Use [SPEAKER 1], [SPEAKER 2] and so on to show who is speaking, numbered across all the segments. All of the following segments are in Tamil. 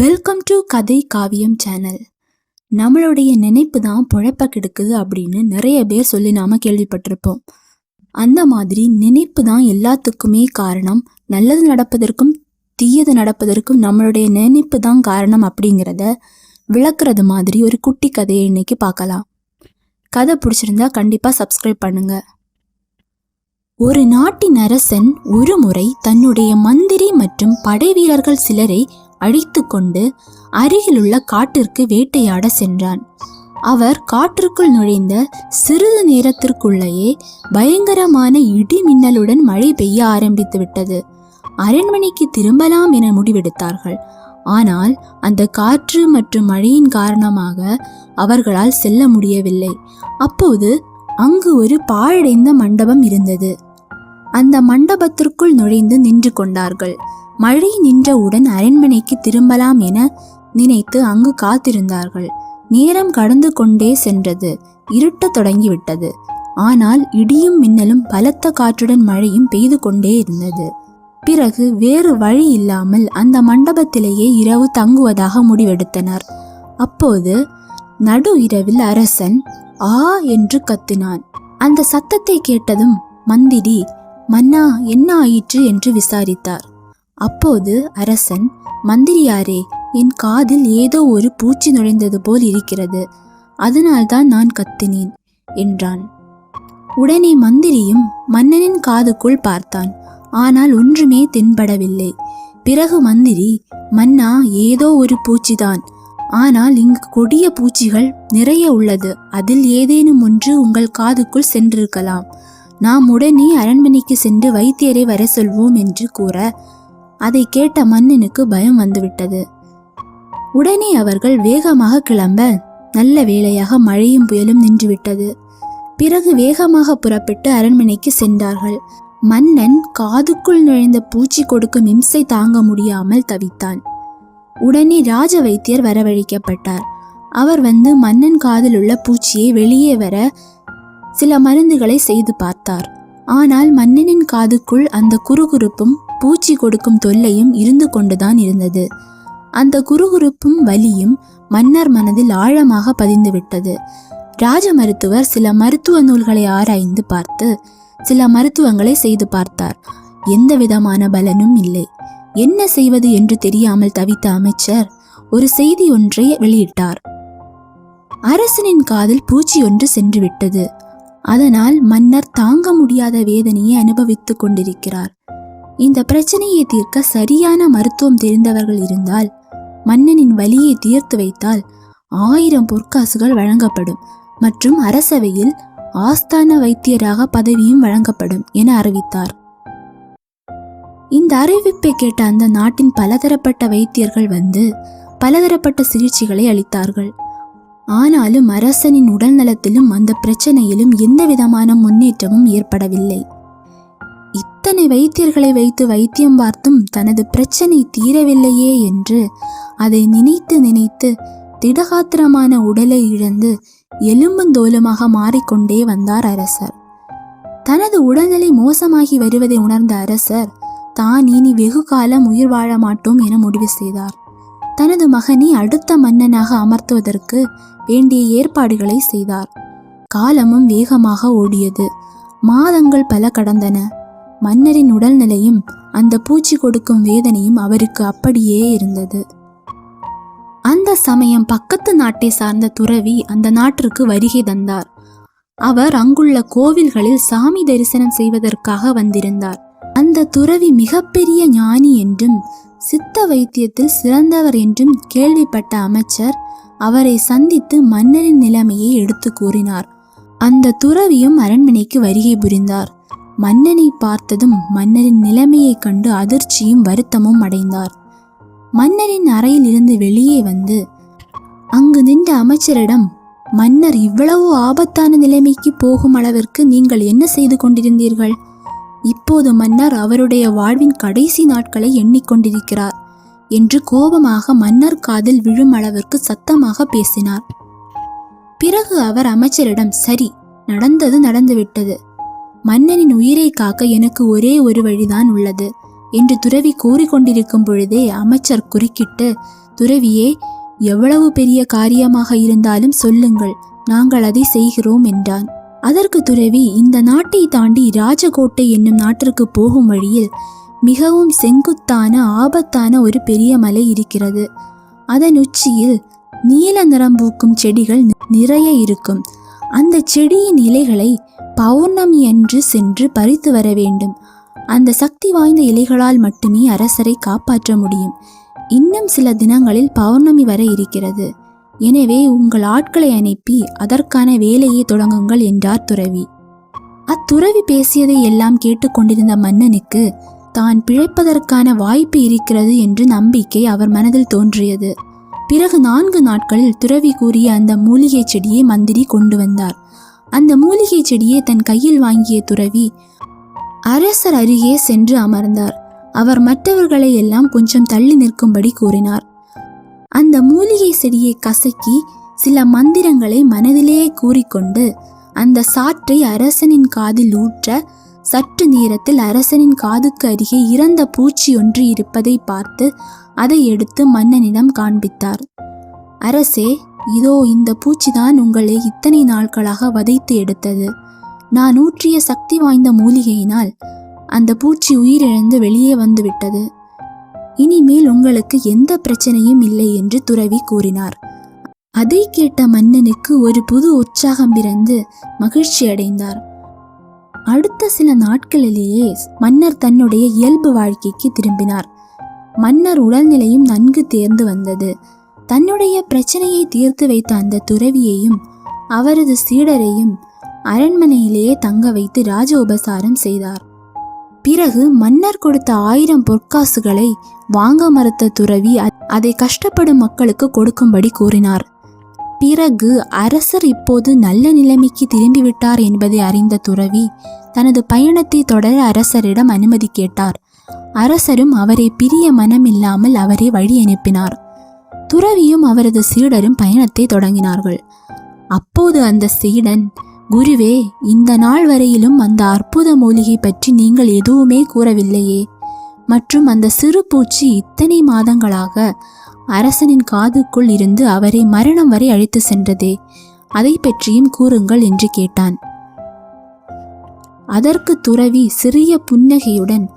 [SPEAKER 1] வெல்கம் டு கதை காவியம் சேனல் நம்மளுடைய நினைப்பு தான் பொழப்ப கெடுக்குது அப்படின்னு நிறைய பேர் சொல்லி நாம கேள்விப்பட்டிருப்போம். அந்த மாதிரி நினைப்பு தான் எல்லாத்துக்குமே காரணம். நல்லது நடப்பதற்கும் தீயது நடப்பதற்கும் நம்மளுடைய நினைப்பு தான் காரணம் அப்படிங்கிறத விளக்குறது மாதிரி ஒரு குட்டி கதையை இன்னைக்கு பார்க்கலாம். கதை பிடிச்சிருந்தா கண்டிப்பாக சப்ஸ்கிரைப் பண்ணுங்க. ஒரு நாட்டின் அரசன் ஒரு முறை தன்னுடைய மந்திரி மற்றும் படை வீரர்கள் சிலரை அழித்து கொண்டு அருகிலுள்ள காட்டிற்கு வேட்டையாட சென்றான். அவர் காற்றுக்குள் நுழைந்த சிறிது நேரத்திற்குள்ளேயே பயங்கரமான இடி மின்னலுடன் மழை பெய்ய ஆரம்பித்து விட்டது. அரண்மனைக்கு திரும்பலாம் என முடிவெடுத்தார்கள். ஆனால் அந்த காற்று மற்றும் மழையின் காரணமாக அவர்களால் செல்ல முடியவில்லை. அப்போது அங்கு ஒரு பாழடைந்த மண்டபம் இருந்தது. அந்த மண்டபத்திற்குள் நுழைந்து நின்று கொண்டார்கள். மழை நின்றவுடன் அரண்மனைக்கு திரும்பலாம் என நினைத்து அங்கு காத்திருந்தார்கள். நேரம் கடந்து கொண்டே சென்றது. இருட்டத் தொடங்கிவிட்டது. ஆனால் இடியும் மின்னலும் பலத்த காற்றுடன் மழையும் பெய்து கொண்டே இருந்தது. பிறகு வேறு வழி இல்லாமல் அந்த மண்டபத்திலேயே இரவு தங்குவதாக முடிவெடுத்தனர். அப்போது நடு இரவில் அரசன் ஆ என்று கத்தினான். அந்த சத்தத்தை கேட்டதும் மந்திரி மன்னா என்ன ஆயிற்று? என்று விசாரித்தார். அப்போது அரசன் மந்திரியாரே என் காதில் ஏதோ ஒரு பூச்சி நுழைந்தது போல் இருக்கிறது. அதனால்தான் நான் கத்தினேன் என்றான். உடனே மந்திரியும் மன்னனின் காதுக்குள் பார்த்தான். ஆனால் ஒன்றுமே தென்படவில்லை. பிறகு மந்திரி மன்னா ஏதோ ஒரு பூச்சிதான். ஆனால் இங்கு கொடிய பூச்சிகள் நிறைய உள்ளது. அதில் ஏதேனும் ஒன்று உங்கள் காதுக்குள் சென்றிருக்கலாம். நாம் உடனே அரண்மனைக்கு சென்று வைத்தியரை வர சொல்வோம் என்று கூற அதை கேட்ட மன்னனுக்கு பயம் வந்துவிட்டது. உடனே அவர்கள் வேகமாக கிளம்ப நல்ல வேளையாக மழையும் புயலும் நின்றுவிட்டது. பிறகு வேகமாக புறப்பட்டு அரண்மனைக்கு சென்றார்கள். மன்னன் காதுக்குள் நுழைந்த பூச்சி கொடுக்கும் இம்சை தாங்க முடியாமல் தவித்தான். உடனே ராஜ வைத்தியர் வரவழைக்கப்பட்டார். அவர் வந்து மன்னன் காதில் உள்ள பூச்சியை வெளியே வர சில மருந்துகளை செய்து பார்த்தார். ஆனால் மன்னனின் காதுக்குள் அந்த குறுகுறுப்பும் பூச்சி கொடுக்கும் தொல்லையும் இருந்து கொண்டுதான் இருந்தது. அந்த குறுகுறுப்பும் வலியும் மன்னர் மனதில் ஆழமாக பதிந்துவிட்டது ராஜ மருத்துவர் சில மருத்துவ நூல்களை ஆராய்ந்து பார்த்து சில மருத்துவங்களை செய்து பார்த்தார். எந்த விதமான பலனும் இல்லை. என்ன செய்வது என்று தெரியாமல் தவித்த அமைச்சர் ஒரு செய்தி ஒன்றை வெளியிட்டார். அரசனின் காதில் பூச்சி ஒன்று சென்று விட்டது. அதனால் மன்னர் தாங்க முடியாத வேதனையை அனுபவித்துக் கொண்டிருக்கிறார். இந்த பிரச்சனையை தீர்க்க சரியான மருத்துவம் தெரிந்தவர்கள் இருந்தால் மன்னனின் வலியை தீர்த்து வைத்தால் ஆயிரம் பொற்காசுகள் வழங்கப்படும் மற்றும் அரசவையில் ஆஸ்தான வைத்தியராக பதவியும் வழங்கப்படும் என அறிவித்தார். இந்த அறிவிப்பை கேட்ட அந்த நாட்டின் பலதரப்பட்ட வைத்தியர்கள் வந்து பலதரப்பட்ட சிகிச்சைகளை அளித்தார்கள். ஆனாலும் அரசனின் உடல் நலத்திலும் அந்த பிரச்சனையிலும் எந்த விதமான முன்னேற்றமும் ஏற்படவில்லை. இத்தனை வைத்தியர்களை வைத்து வைத்தியம் பார்த்தும் தனது பிரச்சனை தீரவில்லையே என்று அதை நினைத்து நினைத்து திடகாத்திரமான உடலை இழந்து எலும்புந்தோலுமாக மாறிக்கொண்டே வந்தார் அரசர். தனது உடல்நிலை மோசமாகி வருவதை உணர்ந்த அரசர் தான் இனி வெகு காலம் உயிர் வாழ மாட்டோம் என முடிவு செய்தார். தனது மகனை அடுத்த மன்னனாக அமர்த்துவதற்கு வேண்டிய ஏற்பாடுகளை செய்தார். காலமும் வேகமாக ஓடியது. மாதங்கள் பல கடந்தன. மன்னரின் உடல்நிலையும் அந்த பூச்சி கொடுக்கும் வேதனையும் அவருக்கு அப்படியே இருந்தது. அந்த சமயம் பக்கத்து நாட்டை சார்ந்த துறவி அந்த நாட்டிற்கு வருகை தந்தார். அவர் அங்குள்ள கோவில்களில் சாமி தரிசனம் செய்வதற்காக வந்திருந்தார். அந்த துறவி மிகப்பெரிய ஞானி என்றும் சித்த வைத்தியத்தில் சிறந்தவர் என்றும் கேள்விப்பட்ட அமைச்சர் அவரை சந்தித்து மன்னரின் நிலைமையை எடுத்து கூறினார். அந்த துறவியும் அரண்மனைக்கு வருகை புரிந்தார். மன்னனை பார்த்ததும் மன்னரின் நிலைமையைக் கண்டு அதிர்ச்சியும் வருத்தமும் அடைந்தார். மன்னரின் அறையில் இருந்து வெளியே வந்து அங்கு நின்ற அமைச்சரிடம் மன்னர் இவ்வளவு ஆபத்தான நிலைமைக்கு போகும் அளவிற்கு நீங்கள் என்ன செய்து கொண்டிருந்தீர்கள்? இப்போது மன்னர் அவருடைய வாழ்வின் கடைசி நாட்களை எண்ணிக்கொண்டிருக்கிறார் என்று கோபமாக மன்னர் காதில் விழும் அளவிற்கு சத்தமாக பேசினார். பிறகு அவர் அமைச்சரிடம் சரி நடந்தது நடந்துவிட்டது. மன்னனின் உயிரை காக்க எனக்கு ஒரே ஒரு வழிதான் உள்ளது என்று துறவி கூறிக்கொண்டிருக்கும் பொழுதே அமைச்சர் குறுக்கிட்டு துறவியே எவ்வளவு பெரிய காரியமாக இருந்தாலும் சொல்லுங்கள் நாங்கள் அதை செய்கிறோம் என்றான். அதற்கு துறவி இந்த நாட்டை தாண்டி ராஜகோட்டை என்னும் நாட்டிற்கு போகும் வழியில் மிகவும் செங்குத்தான ஆபத்தான ஒரு பெரிய மலை இருக்கிறது. அதன் உச்சியில் நீல நிறம் பூக்கும் செடிகள் நிறைய இருக்கும். அந்த செடியின் இலைகளை பௌர்ணமி அன்று சென்று பறித்து வர வேண்டும். அந்த சக்தி வாய்ந்த இலைகளால் மட்டுமே அரசரை காப்பாற்ற முடியும். இன்னும் சில தினங்களில் பௌர்ணமி வர இருக்கிறது. எனவே உங்கள் ஆட்களை அனுப்பி அதற்கான வேலையை தொடங்குங்கள் என்றார் துறவி. அத்துறவி பேசியதை எல்லாம் கேட்டுக்கொண்டிருந்த மன்னனுக்கு தான் பிழைப்பதற்கான வாய்ப்பு இருக்கிறது என்று நம்பிக்கை அவர் மனதில் தோன்றியது. பிறகு நான்கு நாட்களில் துறவி கூறிய அந்த மூலிகை செடியை மந்திரி கொண்டு வந்தார். அந்த மூலிகை செடியை தன் கையில் வாங்கிய துறவி அரசர் அருகே சென்று அமர்ந்தார். அவர் மற்றவர்களை எல்லாம் கொஞ்சம் தள்ளி நிற்கும்படி கூறினார். அந்த மூலிகை செடியை கசக்கி சில மந்திரங்களை மனதிலேயே கூறிக்கொண்டு அந்த சாற்றை அரசனின் காதில் ஊற்ற சற்று நேரத்தில் அரசனின் காதுக்கு அருகே இறந்த பூச்சி ஒன்று இருப்பதை பார்த்து அதை எடுத்து மன்னனிடம் காண்பித்தார். அரசே இதோ இந்த பூச்சிதான் உங்களை இத்தனை நாட்களாக வதைத்து எடுத்தது. நான் ஊற்றிய சக்தி வாய்ந்த மூலிகையினால் அந்த பூச்சி உயிரிழந்து வெளியே வந்துவிட்டது இனிமேல் உங்களுக்கு எந்த பிரச்சனையும் இல்லை என்று துறவி கூறினார். அதை கேட்ட மன்னனுக்கு ஒரு புது உற்சாகம் பிறந்து மகிழ்ச்சி அடைந்தார். அடுத்த சில நாட்களிலேயே மன்னர் தன்னுடைய இயல்பு வாழ்க்கைக்கு திரும்பினார். மன்னர் உடல்நிலையும் நன்கு தேர்ந்து வந்தது. தன்னுடைய பிரச்சனையை தீர்த்து வைத்த அந்த துறவியையும் அவரது சீடரையும் அரண்மனையிலேயே தங்க வைத்து ராஜ உபசாரம் செய்தார். பிறகு மன்னர் கொடுத்த ஆயிரம் பொற்காசுகளை வாங்க மறுத்த துறவி அதை கஷ்டப்படும் மக்களுக்கு கொடுக்கும்படி கூறினார். பிறகு அரசர் இப்போது நல்ல நிலைமைக்கு திரும்பிவிட்டார் என்பதை அறிந்த துறவி தனது பயணத்தை தொடர அரசரிடம் அனுமதி கேட்டார். அரசரும் அவரை பிரிய மனமில்லாமல் அவரை வழி அனுப்பினார். துறவியும் அவரது சீடரும் பயணத்தை தொடங்கினார்கள். அப்போது அந்த சீடன் குருவே இந்த நாள் வரையிலும் அந்த அற்புத மூலிகை பற்றி நீங்கள் எதுவுமே கூறவில்லையே. மற்றும் அந்த சிறு பூச்சி இத்தனை மாதங்களாக அரசனின் காதுக்குள் இருந்து அவரை மரணம் வரை அழைத்து சென்றதே. அதை பற்றியும் கூறுங்கள் என்று கேட்டான். அதற்கு துறவி சிறிய புன்னகையுடன்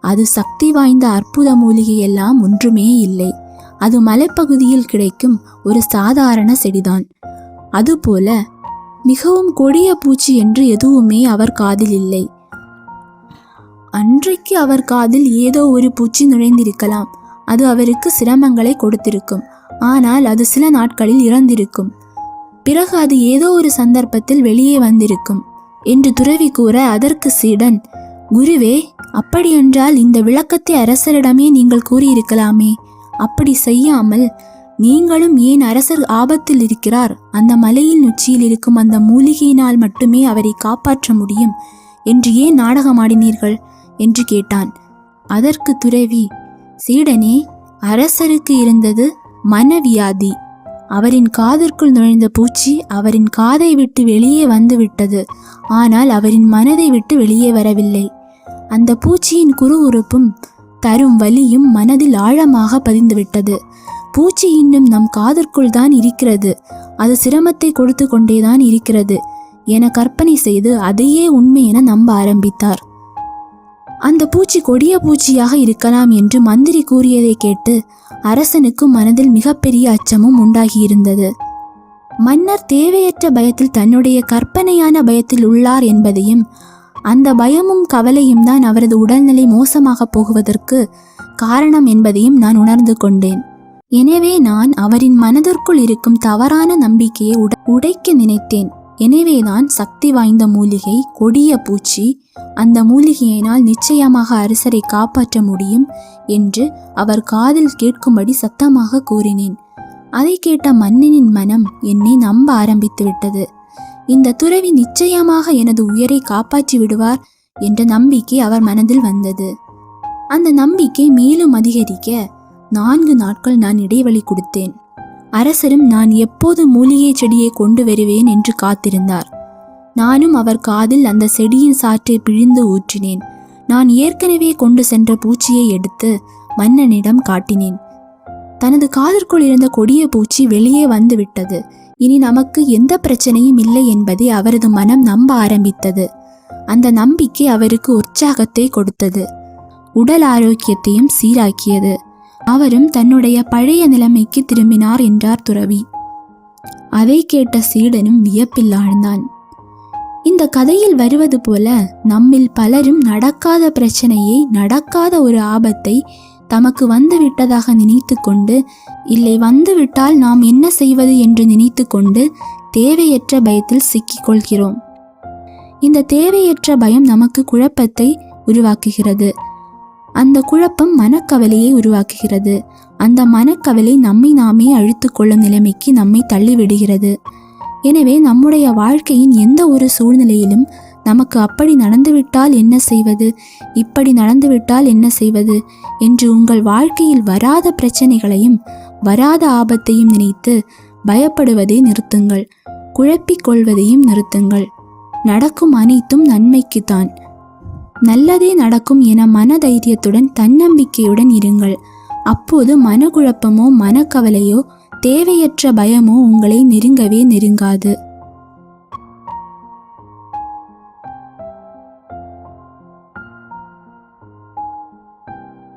[SPEAKER 1] அது சக்தி வாய்ந்த அற்புத மூலிகையெல்லாம் ஒன்றுமே இல்லை. அது மலைப்பகுதியில் கிடைக்கும் ஒரு சாதாரண செடிதான். அதுபோல மிகவும் கொடிய பூச்சி என்று எதுவுமே அவர் காதில் இல்லை. அன்றைக்கு அவர் காதில் ஏதோ ஒரு பூச்சி நுழைந்திருக்கலாம். அது அவருக்கு சிரமங்களை கொடுத்திருக்கும். ஆனால் அது சில நாட்களில் இறந்திருக்கும். பிறகு அது ஏதோ ஒரு சந்தர்ப்பத்தில் வெளியே வந்திருக்கும் என்று துறவி கூற அதற்கு சீடன் குருவே அப்படியென்றால் இந்த விளக்கத்தை அரசரிடமே நீங்கள் கூறியிருக்கலாமே. அப்படி செய்யாமல் நீங்களும் ஏன் அரசர் ஆபத்தில் இருக்கிறார்? அந்த மலையின் உச்சியில் இருக்கும் அந்த மூலிகையினால் மட்டுமே அவரை காப்பாற்ற முடியும். என்று ஏன் நாடகமாடினீர்கள்? என்று கேட்டான். அதற்கு துறவி சீடனே அரசருக்கு இருந்தது மனவியாதி. அவரின் காதிற்குள் நுழைந்த பூச்சி அவரின் காதை விட்டு வெளியே வந்து விட்டது ஆனால் அவரின் மனதை விட்டு வெளியே வரவில்லை. அந்த பூச்சியின் குறு உறுப்பும் தரும் வலியும் மனதில் ஆழமாக பதிந்துவிட்டது. பூச்சி இன்னும் நம் காதிற்குள் தான் இருக்கிறது. அது சிரமத்தை கொடுத்து கொண்டேதான் இருக்கிறது. என கற்பனை செய்து அதையே உண்மை என நம்ப ஆரம்பித்தார். அந்த பூச்சி கொடிய பூச்சியாக இருக்கலாம் என்று மந்திரி கூறியதை கேட்டு அரசனுக்கு மனதில் மிகப்பெரிய அச்சமும் உண்டாகியிருந்தது. மன்னர் தேவையற்ற பயத்தில் தன்னுடைய கற்பனையான பயத்தில் உள்ளார் என்பதையும் அந்த பயமும் கவலையும் தான் அவரது உடல்நிலை மோசமாக போகுவதற்கு காரணம் என்பதையும் நான் உணர்ந்து கொண்டேன். எனவே நான் அவரின் மனதிற்குள் இருக்கும் தவறான நம்பிக்கையை உட உடைக்க நினைத்தேன். எனவேதான் சக்தி வாய்ந்த மூலிகை கொடிய பூச்சி அந்த மூலிகையினால் நிச்சயமாக அரசரை காப்பாற்ற முடியும் என்று அவர் காதில் கேட்கும்படி சத்தமாக கூறினேன். அதை கேட்ட மன்னனின் மனம் என்னை நம்ப ஆரம்பித்து விட்டது. இந்த துறவி நிச்சயமாக எனது உயிரை காப்பாற்றி விடுவார் என்ற நம்பிக்கை அவர் மனதில் வந்தது. அந்த நம்பிக்கை மேலும் அதிகரிக்க நான்கு நாட்கள் நான் இடைவெளி கொடுத்தேன். அரசரும் நான் எப்போது மூலிகை செடியை கொண்டு வருவேன் என்று காத்திருந்தார். நானும் அவர் காதில் அந்த செடியின் சாற்றை பிழிந்து ஊற்றினேன். நான் ஏற்கனவே கொண்டு சென்ற பூச்சியை எடுத்து மன்னனிடம் காட்டினேன். தனது காதிற்குள் இருந்த கொடிய பூச்சி வெளியே வந்துவிட்டது. இனி நமக்கு எந்த பிரச்சனையும் இல்லை என்பதை அவரது மனம் நம்ப ஆரம்பித்தது. அந்த நம்பிக்கை அவருக்கு உற்சாகத்தை கொடுத்தது. உடல் ஆரோக்கியத்தையும் சீராக்கியது. அவரும் தன்னுடைய பழைய நிலைமைக்கு திரும்பினார் என்றார் துறவி. அதை கேட்ட சீடனும் வியப்பில் ஆழ்ந்தான். இந்த கதையில் வருவது போல நம்மில் பலரும் நடக்காத பிரச்சனையை நடக்காத ஒரு ஆபத்தை தமக்கு வந்து விட்டதாக நினைத்து கொண்டு இல்லை வந்துவிட்டால் நாம் என்ன செய்வது என்று நினைத்து கொண்டு தேவையற்ற பயத்தில் சிக்கிக்கொள்கிறோம். இந்த தேவையற்ற பயம் நமக்கு குழப்பத்தை உருவாக்குகிறது. அந்த குழப்பம் மனக்கவலையை உருவாக்குகிறது. அந்த மனக்கவலை நம்மை நாமே அழுத்துக்கொள்ளும் நிலைமைக்கு நம்மை தள்ளிவிடுகிறது. எனவே நம்முடைய வாழ்க்கையின் எந்த ஒரு சூழ்நிலையிலும் நமக்கு அப்படி நடந்துவிட்டால் என்ன செய்வது? இப்படி நடந்துவிட்டால் என்ன செய்வது? என்று உங்கள் வாழ்க்கையில் வராத பிரச்சனைகளையும் வராத ஆபத்தையும் நினைத்து பயப்படுவதை நிறுத்துங்கள். குழப்பிக் கொள்வதையும் நிறுத்துங்கள். நடக்கும் அனைத்தும் நன்மைக்குத்தான். நல்லதே நடக்கும் என மனதைரியத்துடன் தன்னம்பிக்கையுடன் இருங்கள். அப்போது மனக்குழப்பமோ மனக்கவலையோ தேவையற்ற பயமோ உங்களை நெருங்கவே நெருங்காது.